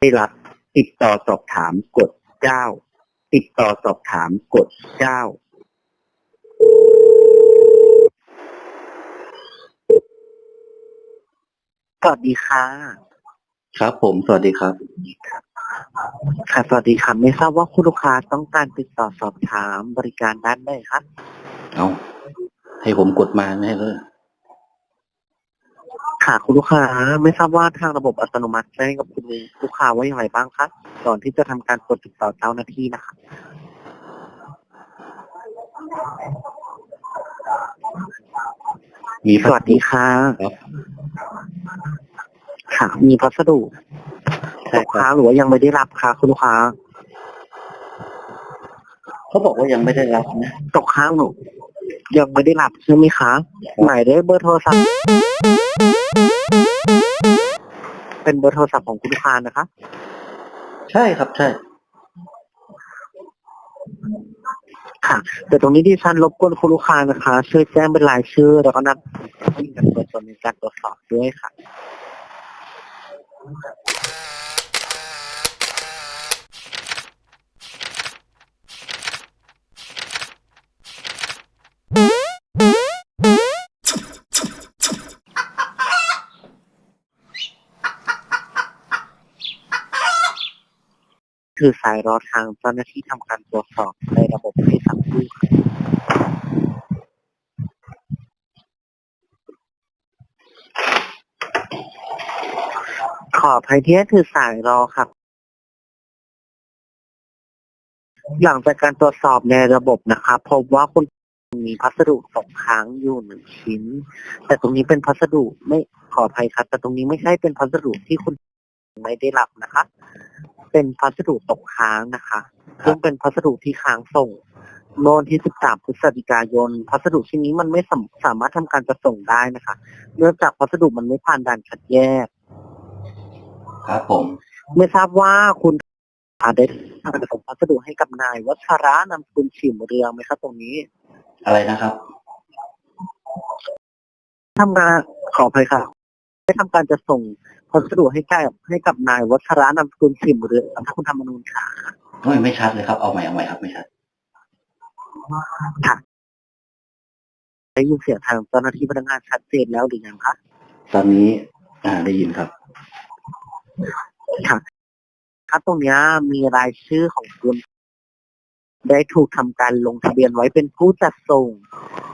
ได้รับ ติดต่อสอบถามกดเก้าติดต่อสอบถามกดเก้าสวัสดีค่ะ ครับผม สวัสดีครับ ค่ะ สวัสดีค่ะ ไม่ทราบว่าคุณลูกค้าต้องการติดต่อสอบถามบริการด้านใดคะเอาให้ผมกดมาไม่ให้เลย ค่ะคุณลูกค้าไม่ทราบว่าทางระบบอัตโนมัติแจ้งกับคุณลูกค้าว่าอย่างไรบ้างคะก่อนที่จะทำการกดติดต่อเจ้าหน้าที่นะคะ มีสวัสดีค่ะ ครับ ค่ะ มีพัสดุใช่ลูกครัค้าบหรือว่ายังไม่ได้รับค่ะคุณลูกค้าเขาบอกว่ายังไม่ได้รับนะตกค้างหนูยังไม่ได้รับใช่ไหมคะหมายเลขเบอร์โทรศัพท์ เป็นเบอร์โทรศัพท์ของคุณลูกค้านะคะ ใช่ครับใช่ ค่ะแต่ตรงนี้ที่ฉันรบกวนคุณลูกค้านะคะช่วยแจ้งเป็นรายชื่อ แล้วก็นัดวิ่งกันตัวตนในการตรวจสอบด้วยค่ะ คือสายรอทางเจ้าหน้าที่ทำการตรวจสอบในระบบให้สักครู่ขออภัยที่คือสายรอครับ หลังจากการตรวจสอบในระบบนะครับพบว่าคุณมีพัสดุตกค้างอยู่หนึ่งชิ้น แต่ตรงนี้เป็นพัสดุไม่ขออภัยครับ แต่ตรงนี้ไม่ใช่เป็นพัสดุที่คุณไม่ได้รับนะคะ เป็นพัสดุตกค้างนะคะซึ่งเป็นพัสดุที่ค้างส่งเมื่อวันที่ 13 พฤศจิกายน พัสดุชิ้นนี้มันไม่สามสามารถทำการจะส่งได้นะคะ เนื่องจากพัสดุมันไม่ผ่านด่านคัดแยก ครับผม ไม่ทราบว่าคุณอาจได้ทำการส่งพัสดุให้กับนายวัชระนำคุณฉิมเรืองไหมครับ ตรงนี้ อะไรนะครับทำงานขออภัยค่ะ ได้ทำการจะส่งพัสดุให้กับให้กับนายวัชระนำคุณฉิมเรืองถ้าคุณทำมนูญค่ะไม่ไม่ชัดเลยครับเอาใหม่เอาใหม่ครับไม่ชัดได้ยินเสียงทางเจ้าหน้าที่พนักงานชัดเจนแล้วหรือยังคะตอนนี้ อ่าได้ยินครับค่ะครับตรงเนี้ยมีรายชื่อของคุณ ได้ถูกทำการลงทะเบียนไว้เป็นผู้จัดส่ง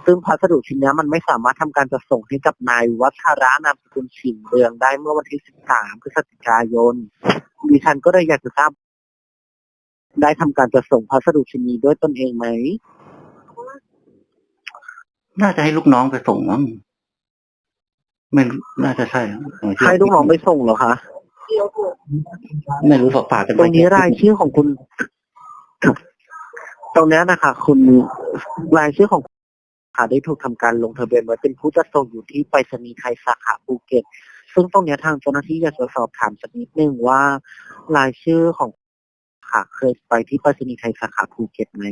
ซึ่งพัสดุชิ้นเนี้ยมันไม่สามารถทำการจัดส่งให้กับนายวัชระนามสกุลฉิมเรืองได้เมื่อวันที่ 13 พฤศจิกายน ดิฉันก็เลยอยากจะทราบ ได้ทำการจัดส่งพัสดุชิ้นนี้ด้วยตนเองไหม น่าจะให้ลูกน้องไปส่งมั้งไม่รู้น่าจะใช่ผมเชื่อให้ลูกน้องไปส่งเหรอคะไม่รู้ฝากฝากกันตไปรงนี้รายชื่อของคุณ ตรงเนี้ยนะคะ คุณรายชื่อของ คุณค่ะได้ถูกทำการลงทะเบียนไว้เป็นผู้จัดส่งอยู่ที่ไปรษณีย์ไทยสาขาภูเก็ต ซึ่งตรงเนี้ยทางเจ้าหน้าที่อยากจะสอบถามสักนิดนึงว่ารายชื่อของค่ะเคยไปที่ไปรษณีย์ไทยสาขาภูเก็ตไหม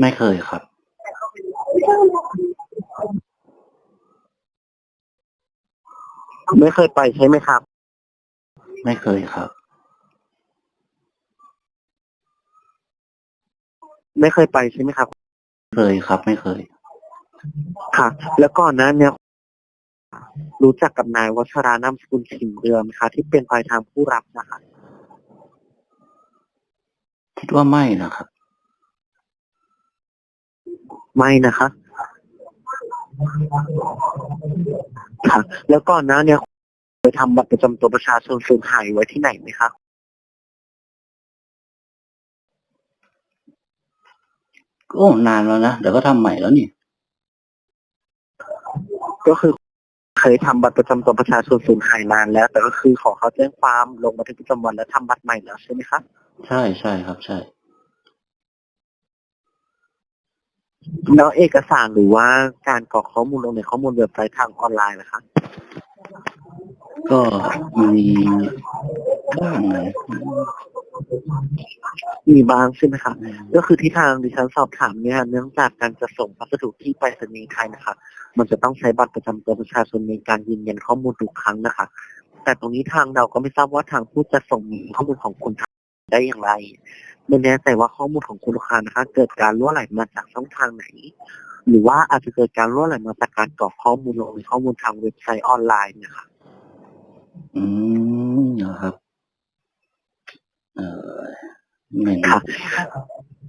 ไม่เคยครับ ไม่เคยไปใช่ไหมครับ ไม่เคยครับ ไม่เคยไปใช่ไหมครับ เคยครับ ไม่เคย ค่ะ แล้วก่อนหนั้นเนี่ย รู้จักกับนายวัชรานามสกุลฉิมเรืองไหมคะที่เป็นปลายทางผู้รับนะคะ คิดว่าไม่นะครับ ไม่นะคะ ค่ะ แล้วก่อนหน้าเนี่ย ไปทำบัตรประจำตัวประชาชนสูญหายไว้ที่ไหนไหมคะ โอ้นานแล้วนะเดี๋ยวก็ทำใหม่แล้วนี่ก็คือเคยทำบัตรประจำตัวประชาชนสูญหายนานแล้ว แต่ก็คือขอเขาแจ้งความลงบันทึกประจำวันและทำบัตรใหม่แล้วใช่ไหมคะใช่ใช่ครับ ใช่ แล้วเอกสารหรือว่าการกรอกข้อมูลลงในข้อมูลเว็บไซต์ทางออนไลน์นะคะก็มีบ้างนะ มีบ้างใช่ไหมคะก็คือที่ทางดิฉันสอบถามเนี่ยเนื่องจากการจะส่งพัสดุที่ไปรษณีย์ไทยนะคะ มันจะต้องใช้บัตรประจำตัวประชาชนในการยืนยันข้อมูลทุกครั้งนะคะ แต่ตรงนี้ทางเราก็ไม่ทราบว่าทางผู้จะส่งข้อมูลของคุณได้อย่างไรไม่แน่ใจว่าข้อมูลของคุณลูกค้านะคะ เกิดการรั่วไหลมาจากช่องทางไหน หรือว่าอาจจะเกิดการรั่วไหลมาจากการกรอกข้อมูลลงในข้อมูลทางเว็บไซต์ออนไลน์นะคะอืมนะครับเออไม่รู้ ค่ะ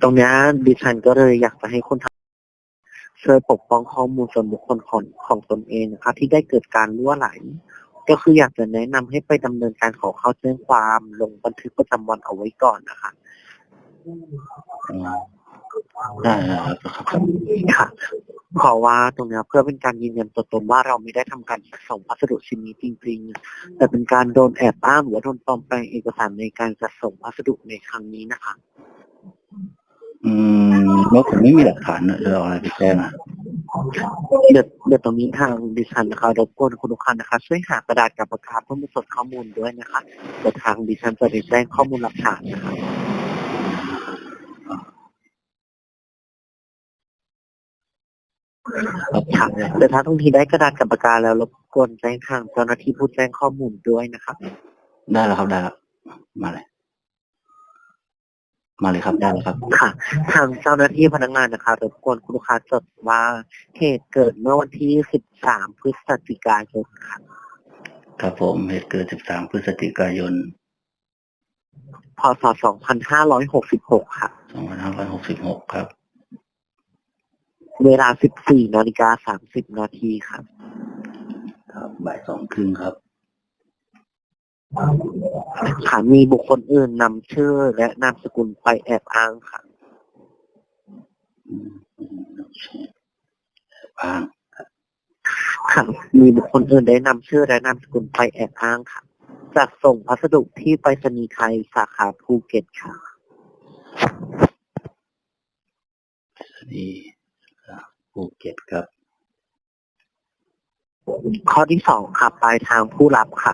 ตรงเนี้ยดิฉันก็เลยอยากจะให้คนทำช่วยปกป้องข้อมูลส่วนบุคคลของของตนเองนะคะที่ได้เกิดการรั่วไหล ก็คืออยากจะแนะนำให้ไปดำเนินการขอเข้าแจ้งความลงบันทึกประจำวันเอาไว้ก่อนนะคะอืมได้ครับครับครับค่ะ เพราะว่าตรงเนี้ยเพื่อเป็นการยืนยันตัวตนว่าเราไม่ได้ทำการส่งพัสดุชิ้นนี้จริงๆ แต่เป็นการโดนแอบอ้างหรือว่าโดนปลอมแปลงเอกสารในการจัดส่งพัสดุในครั้งนี้นะคะ อืมแล้วผมไม่มีหลักฐานอะจะเอาอะไรไปแจ้งอะเดี๋ยวเดี๋ยวตรงนี้ทางดิฉันนะคะรบกวนคุณลูกค้านะคะ ช่วยหากระดาษกับปากกาเพื่อมาจดข้อมูลด้วยนะคะเดี๋ยวทางดิฉันจะได้แจ้งข้อมูลหลักฐานนะคะ ค่ะเดี๋ยวถ้าตรงนี้ได้กระดาษกับปากกาแล้วรบกวนแจ้งทางเจ้าหน้าที่ผู้แจ้งข้อมูลด้วยนะคะได้แล้วครับได้แล้วมาเลย มาเลยครับได้แล้วครับ ค่ะ ทางเจ้าหน้าที่พนักงานนะคะรบกวนคุณลูกค้าจดว่าเหตุเกิดเมื่อวันที่ 13 พฤศจิกายนค่ะครับผมเหตุเกิด 13 พฤศจิกายน พศ 2566 ค่ะ 2566 ครับ เวลา14นาฬิกา30นาทีค่ะครับบ่ายสองครึ่งครับ ค่ะมีบุคคลอื่นนำชื่อและนามสกุลไปแอบอ้างค่ะอืมอืมโอเคบ้างค่ะมีบุคคลอื่นได้นำชื่อและนามสกุลไปแอบอ้างค่ะจัดส่งพัสดุที่ไปรษณีย์ไทยสาขาภูเก็ตค่ะดี ภูเก็ตครับ ข้อที่สองค่ะปลายทางผู้รับค่ะ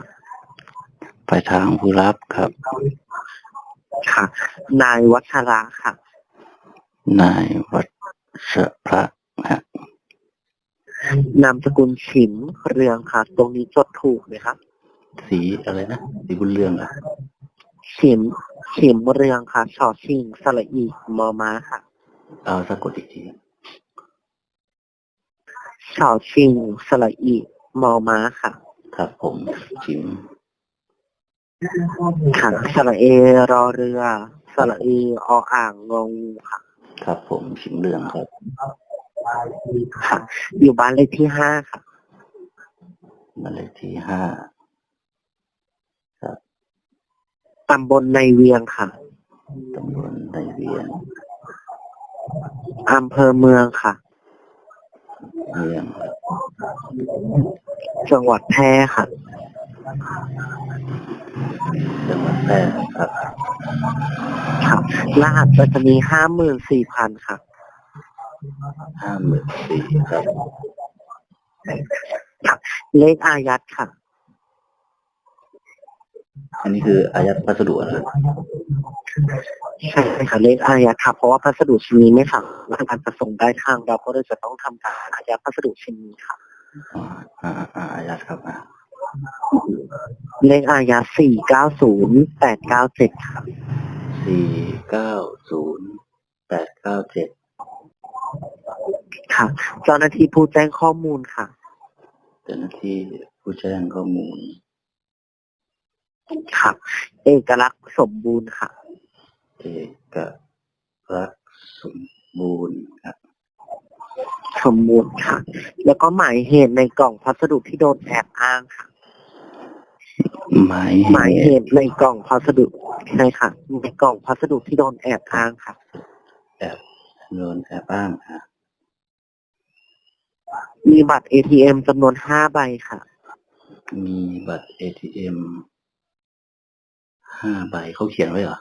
ไปทางผู้รับครับ ค่ะ นายวัชระค่ะ นายวัชพระฮะนามสกุลฉิมเรืองค่ะ ตรงนี้จดถูกไหมครับ สีอะไรนะ สีบุญเรืองเหรอะฉิมฉิมเรืองค่ะชอชิงสระอีมอม้าค่ะ เอาสะกดอีกที ชอชิงสระอีมอม้าค่ะ ครับผมชิมค่ะสระเอรอเรือ สระเอออ่างงองูค่ะ ครับผมชิมเรืองครับค่ะ อยู่บ้านเลขที่ห้าค่ะหมายเลขที่ห้าตำบลในเวียงค่ะตำบลในเวียงอำเภอเมืองค่ะเวียงครับ จังหวัดแพร่ค่ะจังหวัดแพร่ครับค่ะรหัสไปรษณีย์ห้าหมื่นสี่พันค่ะห้าหมื่นสี่ครับเลขอายัดค่ะ อันนี้คืออายัดพัสดุนะครับ ใช่ค่ะเลขอายัดค่ะเพราะว่าพัสดุชิ้นนี้ไม่สามารถการจะส่งได้ทางเราก็เลยจะต้องทำการอายัดพัสดุชิ้นนี้ค่ะ อ่าอ่าอ่าอายัดครับอ่าเลขอายัดสี่เก้าศูนย์แปดเก้าเจ็ดค่ะสี่เก้าศูนย์แปดเก้าเจ็ดค่ะ เจ้าหน้าที่ผู้แจ้งข้อมูลค่ะ เจ้าหน้าที่ผู้แจ้งข้อมูล ค่ะ เอกลักษณ์สมบูรณ์ค่ะ เอกลักษณ์สมบูรณ์ครับ สมบูรณ์ค่ะ แล้วก็หมายเหตุในกล่องพัสดุที่โดนแอบอ้างค่ะ หมายหมายเหเหตุตุในกล่องพัสดุใช่ค่ะ ในกล่องพัสดุที่โดนแอบอ้างค่ะโดนแอบอ้างค่ะ มีบัตร ATM จำนวนห้าใบค่ะ มีบัตร ATM ห้าใบเขาเขียนไว้เหรอ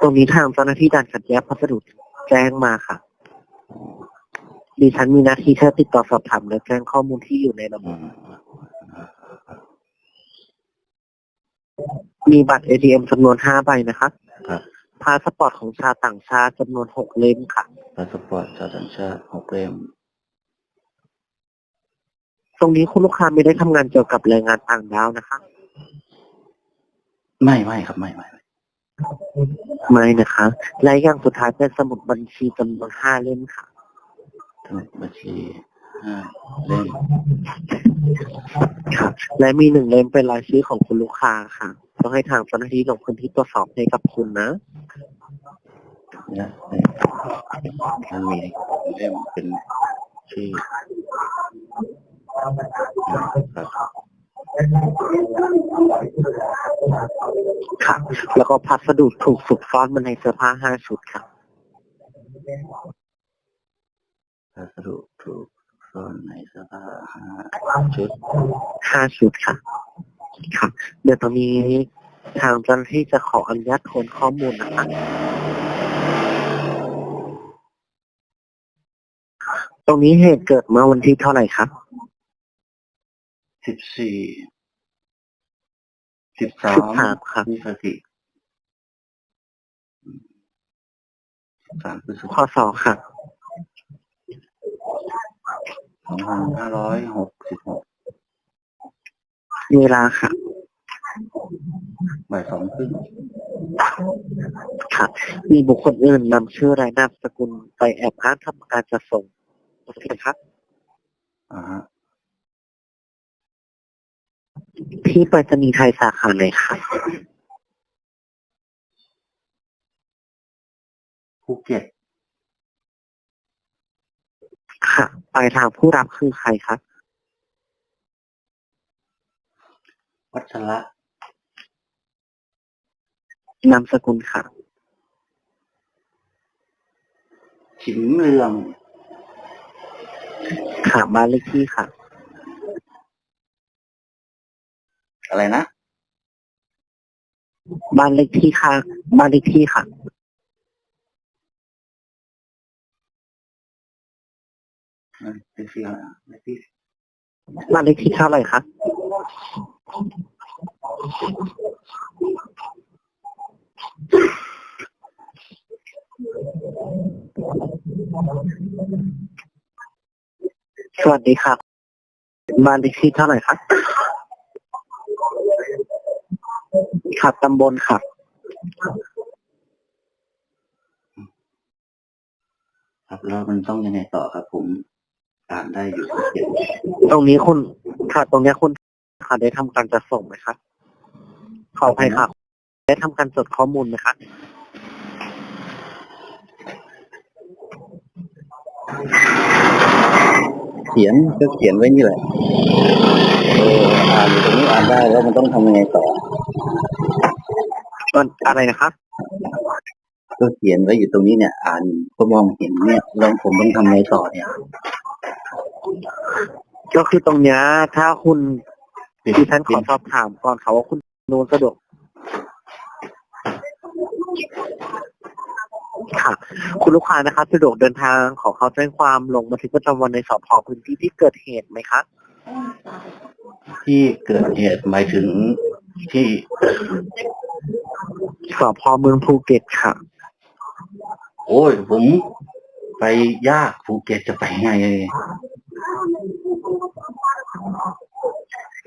ตรงนี้ทางเจ้าหน้าที่ด่านคัดแยกพัสดุแจ้งมาค่ะ ดิฉันมีหน้าที่แค่ติดต่อสอบถามและแจ้งข้อมูลที่อยู่ในระบอืบมมีบัตร ATM จำนวนห้าใบนะคะครับพาสปอร์ตของชาวต่างชาติจำนวนหกเล่มค่ะ พาสปอร์ตชาวต่างชาติหกเล่ม ตรงนี้คุณลูกค้าไม่ได้ทำงานเกี่ยวกับแรงงานต่างด้าวนะคะ ไม่ไม่ครับไม่ไม่ ไม่ไม่นะคะและอย่างสุดท้ายเป็นสมุดบัญชีจำนวนห้าเล่มค่ะสมุดบัญชีห้าเล่มค่ะและมีหนึ่งเล่มเป็นรายชื่อของคุณลูกค้าค่ะต้องให้ทางเจ้าหน้าที่ลงพื้นที่ตรวจสอบให้กับคุณนะเนี่ยมันมีเล่มเป็นชื่อครับ ค่ะ แล้วก็พัสดุถูกสุกซ่อนมาในเสื้อผ้าห้าชุดค่ะพัสดุถูกซ่อนในเสื้อผ้าห้าชุดห้าชุดค่ะ ค่ะ เดี๋ยวตอนนี้ทางเจ้าหน้าที่จะขออนุญาตทวนข้อมูลนะคะตรงนี้เหตุเกิดเมื่อวันที่เท่าไหร่ครับ สิบสี่ สิบสาสิบมสามค่ะพฤศจิสามพฤศพจิศค่ะสองพันห้าร้อยหกสิบหกเวลาค่ะบ่ายสองครึ่งค่ะ มีบุคคลอื่นนำชื่อรายนามสกุลไปแอบอ้างทำการจะส่งโอเคครับ อ่าฮะ ที่ไปรษณีย์ไทยสาขาไหนครับ ภูเก็ตค่ะไปลายทางผู้รับคือใครครับ วัชระนามสกุลค่ะฉิมเรืองค่ะบ้านเลขที่ค่ะ อะไรนะบ้านเลขที่ค่ะ บ้านเลขที่ค่ะเลขที่อะไรอะเลขที่บ้านเลขที่เท่าไหร่คะสวัสดีครับ บ้านเลขที่เท่าไหร่ครับ ครับตำบลครับครับแล้วมันต้องยังไงต่อครับ ผมอ่านได้อยู่ภูเก็ตตรงนี้คุณค่ะตรงเนี้ยคุณค่ะได้ทำการจัดส่งไหมครับขออภัยค่ะ ได้ทำการจดข้อมูลไหมคะเขียนก็เขียนไว้นี่แหละเอออ่านอยู่ตรงนี้อ่านได้แล้วมันต้องทำยังไงต่อ มันอะไรนะครับก็เขียนไว้อยู่ตรงนี้เนี่ย อ่านก็มองเห็นเนี่ยล้วผมต้องทำไงต่อเนี่ย ก็คือตรงเนี้ยถ้าคุณดิฉันขอสอบถามก่อนค่ะว่าคุณนูนสะดวกค่ะ คุณลูกค้านะคะสะดวกเดินทางขอเขาแจ้งความลงบันทึกประจำวันในสพพื้นที่ที่เกิดเหตุไหมคะที่เกิดเหตุหมายถึงที่ สพเมืองภูเก็ตค่ะ โอ้ย ผมไปยากภูเก็ตจะไปไง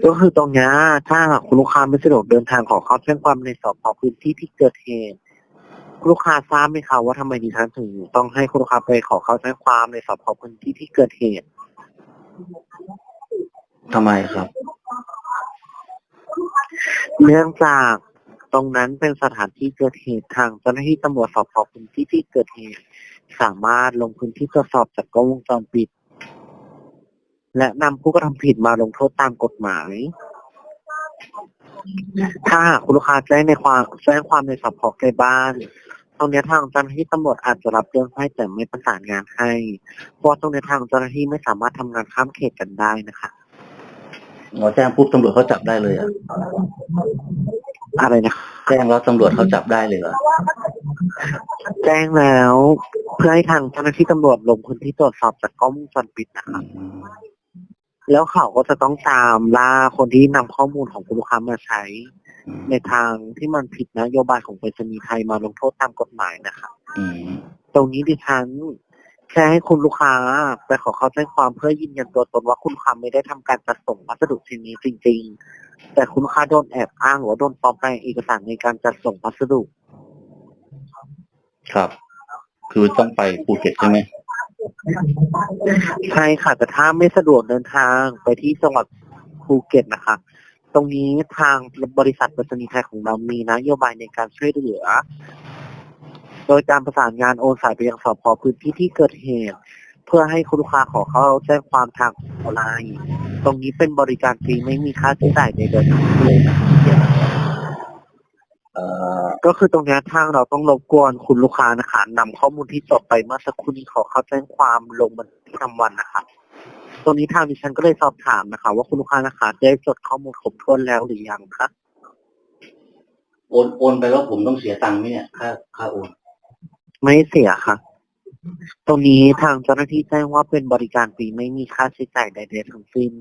ก็คือตรงเนี้ยถ้าหากคุณลูกค้าไม่สะดวกเดินทางขอเข้าแจ้งความในสพพื้นที่ที่เกิดเหตุคุณลูกค้าทราบไหมคะว่าทำไมดิฉันถึงต้องให้คุณลูกค้าไปขอเข้าแจ้งความในสพพื้นที่ที่เกิดเหตุทำไมครับ เนื่องจาก ตรงนั้นเป็นสถานที่เกิดเหตุทางเจ้าหน้าที่ตำรวจสอบสอบพื้นที่ที่เกิดเหตุ สามารถลงพื้นที่ตรวจสอบจากกล้องวงจรปิด และนำผู้กระทำผิดมาลงโทษตามกฎหมาย ถ้าหากคุณลูกค้าแจ้งในความแจ้งความในสอบพอใกล้บ้าน ตรงนี้ทางเจ้าหน้าที่ตำรวจอาจจะรับเรื่องให้แต่ไม่ประสานงานให้ เพราะตรงนี้ทางเจ้าหน้าที่ไม่สามารถทำงานข้ามเขตกันได้นะคะหมอแจ้งปุ๊บตำรวจเขาจับได้เลยอะ อะไรนะแจ้งแล้วตำรวจเขาจับได้เลยเหรอแจ้งแล้วเพื่อให้ทางเจ้าหน้าที่ตำรวจลงพื้นที่ตรวจสอบจากกล้องวงจรปิดนะอืคะมแล้วเขาก็จะต้องตามล่าคนที่นำข้อมูลของคุณลูกค้ามาใช้อืมในทางที่มันผิดนโยบายของไปรษณีย์ไทยมาลงโทษตามกฎหมายนะคะอืม ตรงนี้ดิฉัน แค่ให้คุณลูกค้าไปขอเข้าแจ้งความเพื่อยืนยันตัวตนว่าคุณลูกค้าไม่ได้ทำการจัดส่งพัสดุชิ้นนี้จริง ๆ แต่คุณลูกค้าโดนแอบอ้างหรือว่าโดนปลอมแปลงเอกสารในการจัดส่งพัสดุ ครับ คือต้องไปภูเก็ตใช่ไหมใช่ค่ะ แต่ถ้าไม่สะดวกเดินทางไปที่จังหวัดภูเก็ตนะคะ ตรงนี้ทางบริษัทไปรษณีย์ไทยของเรามีนโยบายในการช่วยเหลือ โดยการประสานงานโอนสายไปยังสพพื้นที่ที่เกิดเหตุ เพื่อให้คุณลูกค้าขอเข้าแจ้งความทางออนไลน์ตรงนี้เป็นบริการฟรีไม่มีค่าใช้จ่ายใดๆทั้งสิ้นเอ่อก็คือตรงเนี้ยทางเราต้องรบกวนคุณลูกค้านะคะนำข้อมูลที่จดไปเมื่อสักครู่นี้ขอเข้าแจ้งความลงบันทึกประจำวันนะคะตรงนี้ทางดิฉันก็เลยสอบถามนะคะ ว่าคุณลูกค้านะคะได้จดข้อมูลครบถ้วนแล้วหรือยังคะโอนโอนไปแล้วผมต้องเสียตังค์ไหมเนี่ยค่าค่าโอน ไม่เสียค่ะ ตรงนี้ทางเจ้าหน้าที่แจ้งว่าเป็นบริการฟรีไม่มีค่าใช้จ่ายใดๆทั้งสิ้น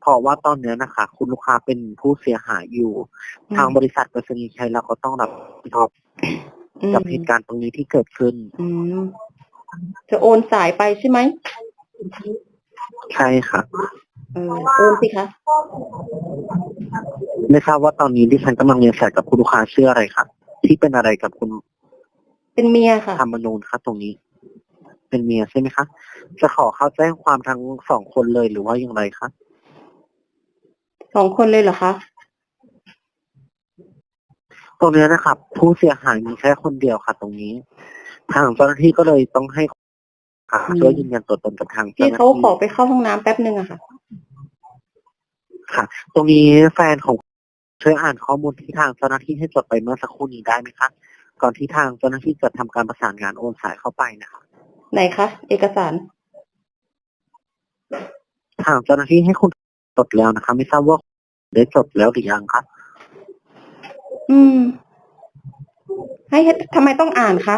เพราะว่าตอนเนี้ยนะคะ คุณลูกค้าเป็นผู้เสียหายอยู่ ทางบริษัทไปรษณีย์ไทยเราก็ต้องรับผิดชอบอืมกับเหตุการณ์ตรงนี้ที่เกิดขึ้น อืมจะโอนสายไปใช่ไหมใช่ค่ะ เออโอนสิคะไม่ทราบว่าตอนนี้ดิฉันกำลังเรียนสายกับคุณลูกค้าชื่ออะไรครับที่เป็นอะไรกับคุณ เป็นเมียค่ะ ธรรมนูญครับตรงนี้ เป็นเมียใช่ไหมคะจะขอเข้าแจ้งความทั้งสองคนเลยหรือว่าอย่างไรคะสองคนเลยเหรอคะ ตรงเนี้ยนะครับ ผู้เสียหายมีแค่คนเดียวค่ะ ตรงนี้ ทางเจ้าหน้าที่ก็เลยต้องให้ค่ะอืม ช่วยยืนยันตัวตนกับทางเจ้าที่หน้าเขาที่ขอไปเข้าห้องน้ำแป๊บหนึ่งอะค่ะ ค่ะ ตรงนี้แฟนของช่วยอ่านข้อมูลที่ทางเจ้าหน้าที่ให้จดไปเมื่อสักครู่นี้ได้ไหมคะ ก่อนที่ทางเจ้าหน้าที่จะทำการประสานงานโอนสายเข้าไปนะคะไหนคะเอกสาร ทางเจ้าหน้าที่ให้คุณจดแล้วนะคะ ไม่ทราบว่าได้จดแล้วหรือยังคะอืม ให้ให้ทำไมต้องอ่านคะ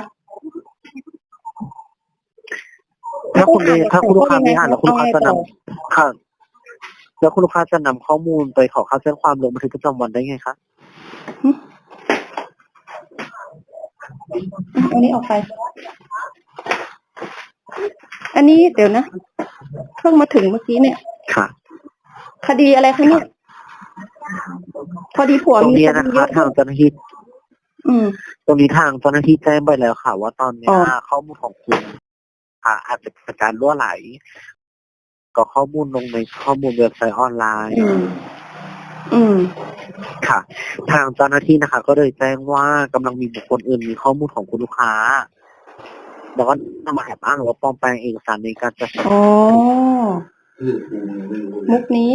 ถ้าคุณไม่ต้องอ่านถ้าคุณลูกค้าไม่อ่านแล้แล้ววคุณลูกค้าจะนำเอาไงต่อค่ะแล้วคุณลูกค้าจะนำข้อมูลไปขอเข้าแจ้งความลงบันทึกประจำวันได้ไงคะ อันนี้ออกไป อันนี้เดี๋ยวนะเพิ่งมาถึงเมื่อกี้เนี่ย ค่ะ คดีอะไรคะเนี่ยพอดีผัวตรงมีนี้คนะดีเยคะอะ ทางเจ้าหน้าที่อืม ตรงนี้ทางเจ้าหน้าที่แจ้งไปแล้วค่ะ ว่าตอนเนี้ยอ๋อ ข้อมูลของคุณค่ะอาจจะเกิดการรั่วไหล ก็ข้อมูลลงในข้อมูลเว็บไซต์ออนไลน์ อืม อืม ค่ะ ทางเจ้าหน้าที่นะคะ ก็เลยแจ้งว่ากำลังมีบุคคลอื่นมีข้อมูลของคุณลูกค้า แล้วก็นำมาแอบอ้างหรือว่าปลอมแปลงเอกสารในการจัดส่งอ๋อ มุกนี้